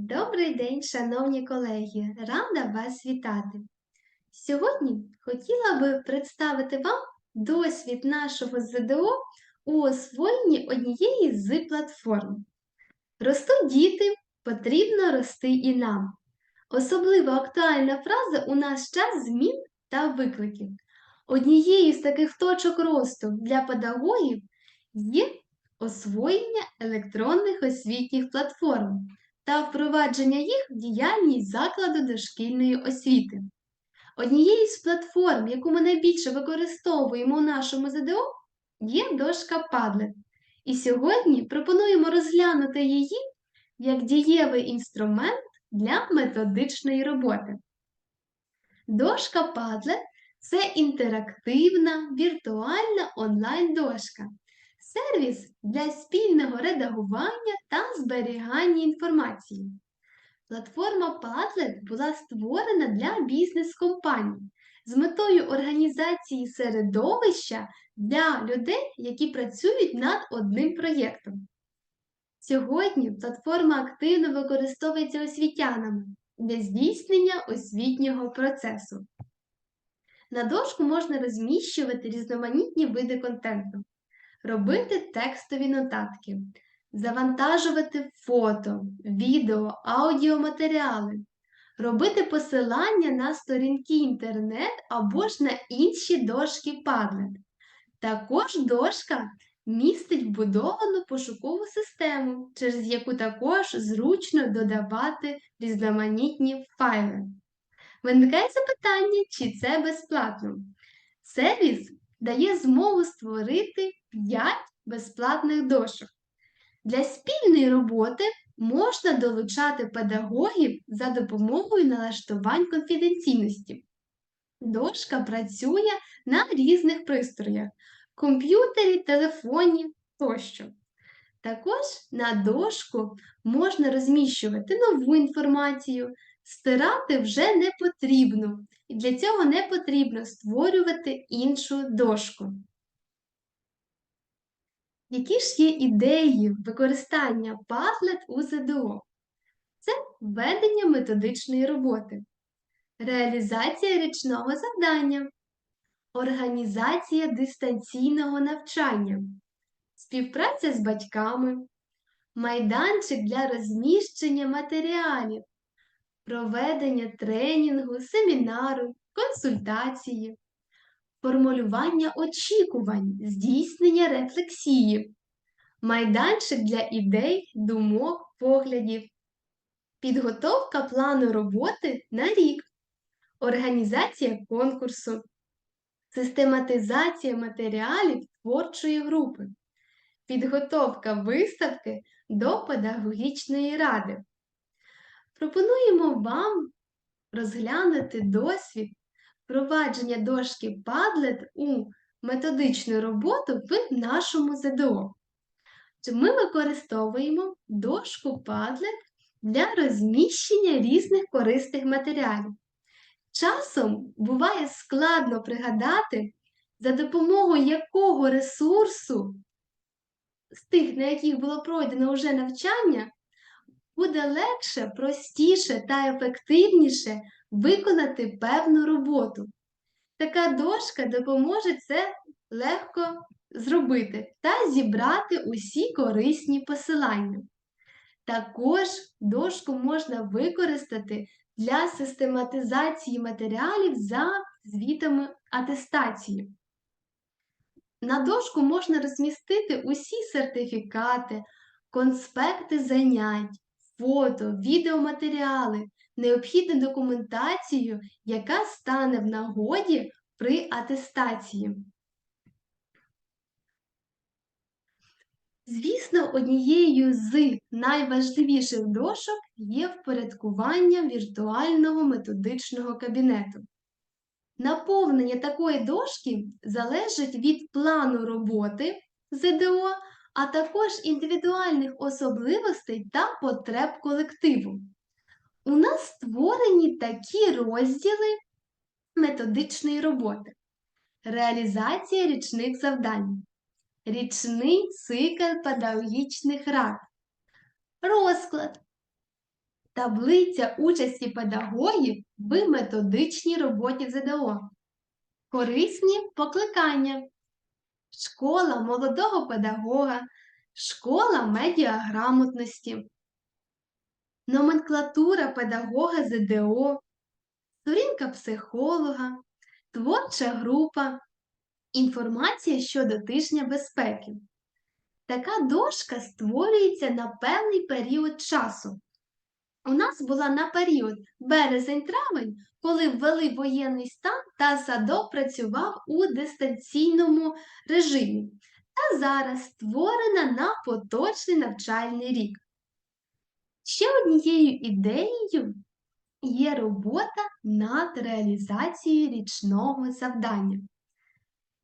Добрий день, шановні колеги! Рада вас вітати! Сьогодні хотіла би представити вам досвід нашого ЗДО у освоєнні однієї з платформ. Ростуть діти, потрібно рости і нам. Особливо актуальна фраза у наш час змін та викликів. Однією з таких точок росту для педагогів є освоєння електронних освітніх платформ та впровадження їх в діяльність закладу дошкільної освіти. Однією з платформ, яку ми найбільше використовуємо у нашому ЗДО, є дошка Padlet. І сьогодні пропонуємо розглянути її як дієвий інструмент для методичної роботи. Дошка Padlet – це інтерактивна віртуальна онлайн-дошка, сервіс для спільного редагування та зберігання інформації. Платформа Padlet була створена для бізнес-компаній з метою організації середовища для людей, які працюють над одним проєктом. Сьогодні платформа активно використовується освітянами для здійснення освітнього процесу. На дошку можна розміщувати різноманітні види контенту, робити текстові нотатки, завантажувати фото, відео, аудіоматеріали, робити посилання на сторінки інтернет або ж на інші дошки Padlet. Також дошка містить вбудовану пошукову систему, через яку також зручно додавати різноманітні файли. Виникає запитання, чи це безплатно. Сервіс дає змогу створити 5 безплатних дошок. Для спільної роботи можна долучати педагогів за допомогою налаштувань конфіденційності. Дошка працює на різних пристроях комп'ютері, телефоні тощо. Також на дошку можна розміщувати нову інформацію, стирати вже не потрібно, і для цього не потрібно створювати іншу дошку. Які ж є ідеї використання Padlet у ЗДО? Це введення методичної роботи, реалізація річного завдання, організація дистанційного навчання, співпраця з батьками, майданчик для розміщення матеріалів, проведення тренінгу, семінару, консультації, формулювання очікувань, здійснення рефлексії, майданчик для ідей, думок, поглядів, підготовка плану роботи на рік, організація конкурсу, систематизація матеріалів творчої групи, підготовка виставки до педагогічної ради. Пропонуємо вам розглянути досвід впровадження дошки Padlet у методичну роботу в нашому ЗДО. Ми використовуємо дошку Padlet для розміщення різних корисних матеріалів. Часом буває складно пригадати, за допомогою якого ресурсу з тих, на яких було пройдено вже навчання, буде легше, простіше та ефективніше виконати певну роботу. Така дошка допоможе це легко зробити та зібрати усі корисні посилання. Також дошку можна використати для систематизації матеріалів за звітами атестації. На дошку можна розмістити усі сертифікати, конспекти занять, фото, відеоматеріали, необхідну документацію, яка стане в нагоді при атестації. Звісно, однією з найважливіших дошок є впорядкування віртуального методичного кабінету. Наповнення такої дошки залежить від плану роботи ЗДО, а також індивідуальних особливостей та потреб колективу. У нас створені такі розділи методичної роботи, реалізація річних завдань, річний цикл педагогічних рад, розклад Таблиця участі педагогів в методичній роботі ЗДО. Корисні покликання. Школа молодого педагога, школа медіаграмотності, номенклатура педагога ЗДО, сторінка психолога, творча група, інформація щодо тижня безпеки. Така дошка створюється на певний період часу. У нас була на період березень-травень, коли ввели воєнний стан та садок працював у дистанційному режимі. Та зараз створена на поточний навчальний рік. Ще однією ідеєю є робота над реалізацією річного завдання.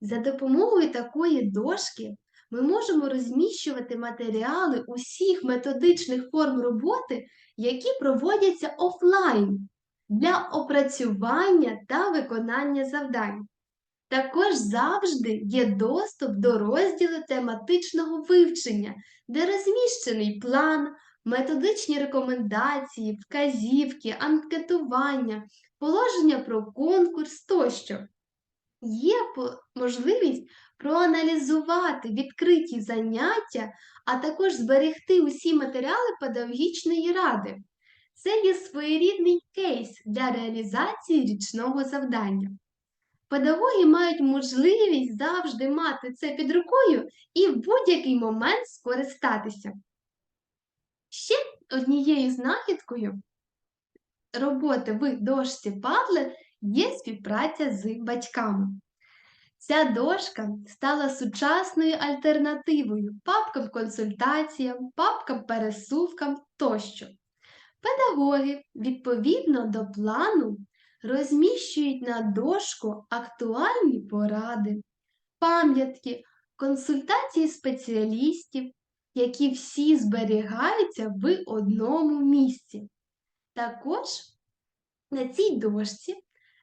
За допомогою такої дошки ми можемо розміщувати матеріали усіх методичних форм роботи, які проводяться офлайн для опрацювання та виконання завдань. Також завжди є доступ до розділу тематичного вивчення, де розміщений план, методичні рекомендації, вказівки, анкетування, положення про конкурс тощо. Є можливість проаналізувати відкриті заняття, а також зберегти усі матеріали педагогічної ради. Це є своєрідний кейс для реалізації річного завдання. Педагоги мають можливість завжди мати це під рукою і в будь-який момент скористатися. Ще однією знахідкою роботи в дошці Padlet є співпраця з батьками. Ця дошка стала сучасною альтернативою папкам-консультаціям, папкам-пересувкам тощо. Педагоги відповідно до плану розміщують на дошку актуальні поради, пам'ятки, консультації спеціалістів, які всі зберігаються в одному місці. Також на цій дошці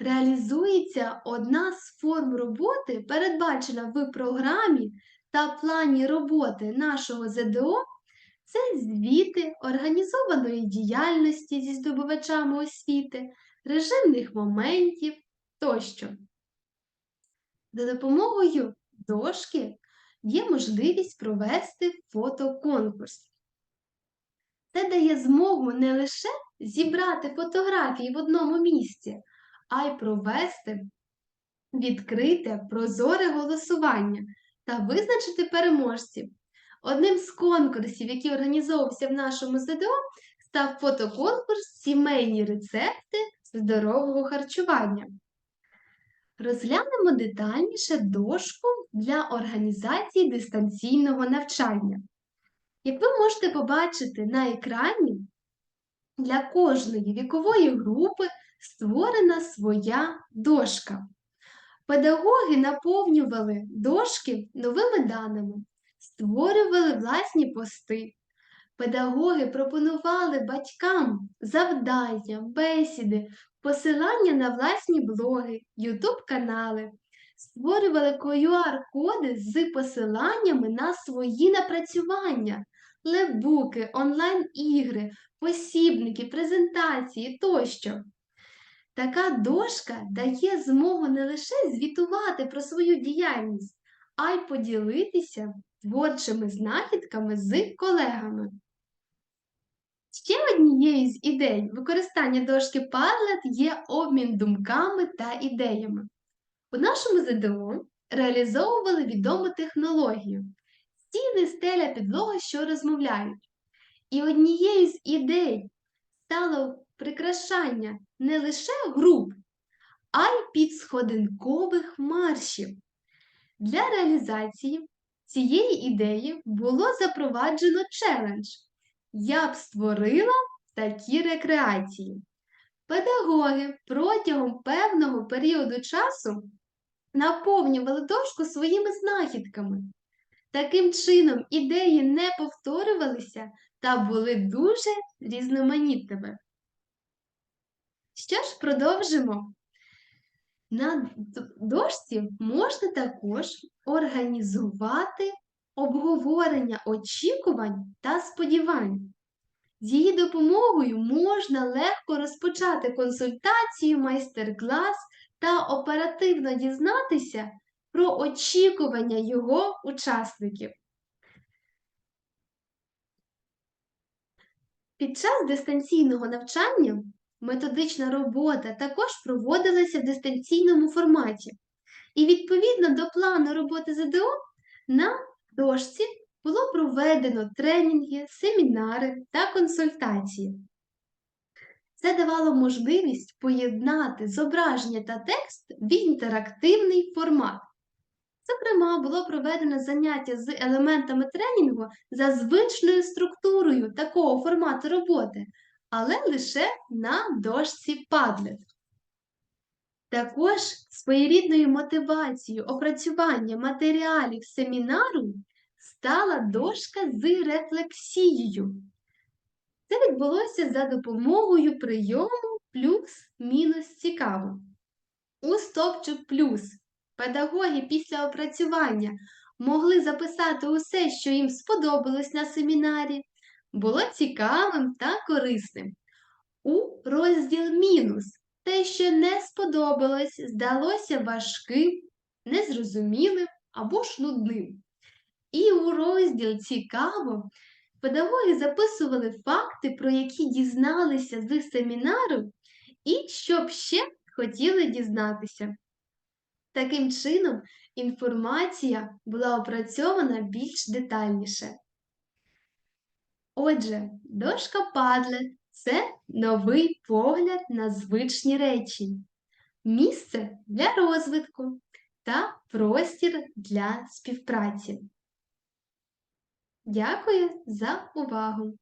реалізується одна з форм роботи, передбачена в програмі та плані роботи нашого ЗДО. Це звіти організованої діяльності зі здобувачами освіти, режимних моментів тощо. За допомогою дошки є можливість провести фотоконкурс. Це дає змогу не лише зібрати фотографії в одному місці, а й провести відкрите прозоре голосування та визначити переможців. Одним з конкурсів, який організовувався в нашому ЗДО, став фотоконкурс Сімейні рецепти здорового харчування. Розглянемо детальніше дошку для організації дистанційного навчання. Як ви можете побачити на екрані, для кожної вікової групи створена своя дошка. Педагоги наповнювали дошки новими даними, створювали власні пости. Педагоги пропонували батькам завдання, бесіди, посилання на власні блоги, ютуб-канали, створювали QR-коди з посиланнями на свої напрацювання, лебуки, онлайн-ігри, посібники, презентації тощо. Така дошка дає змогу не лише звітувати про свою діяльність, а й поділитися творчими знахідками з колегами. Ще однією з ідей використання дошки Padlet є обмін думками та ідеями. У нашому ЗДО реалізовували відому технологію стіни, стеля, підлога, що розмовляють. І однією з ідей стало прикрашання не лише груп, а й підсходинкових маршів. Для реалізації цієї ідеї було запроваджено челендж. Я б створила такі рекреації. Педагоги протягом певного періоду часу наповнювали дошку своїми знахідками. Таким чином, ідеї не повторювалися та були дуже різноманітними. Що ж, продовжимо. На дошці можна також організувати обговорення очікувань та сподівань. З її допомогою можна легко розпочати консультацію, майстер-клас та оперативно дізнатися про очікування його учасників. Під час дистанційного навчання методична робота також проводилася в дистанційному форматі. І відповідно до плану роботи ЗДО на дошці було проведено тренінги, семінари та консультації. Це давало можливість поєднати зображення та текст в інтерактивний формат. Зокрема, було проведено заняття з елементами тренінгу за звичною структурою такого формату роботи, але лише на дошці Padlet. Також своєрідною мотивацією опрацювання матеріалів семінару стала дошка з рефлексією. Це відбулося за допомогою прийому плюс-мінус цікаво. У стопчик плюс педагоги після опрацювання могли записати усе, що їм сподобалось на семінарі, було цікавим та корисним. У розділ мінус те, що не сподобалось, здалося важким, незрозумілим або ж нудним. І у розділ цікаво педагоги записували факти, про які дізналися з семінару, і що б ще хотіли дізнатися. Таким чином, інформація була опрацьована більш детальніше. Отже, дошка падле – це новий погляд на звичні речі, місце для розвитку та простір для співпраці. Дякую за увагу!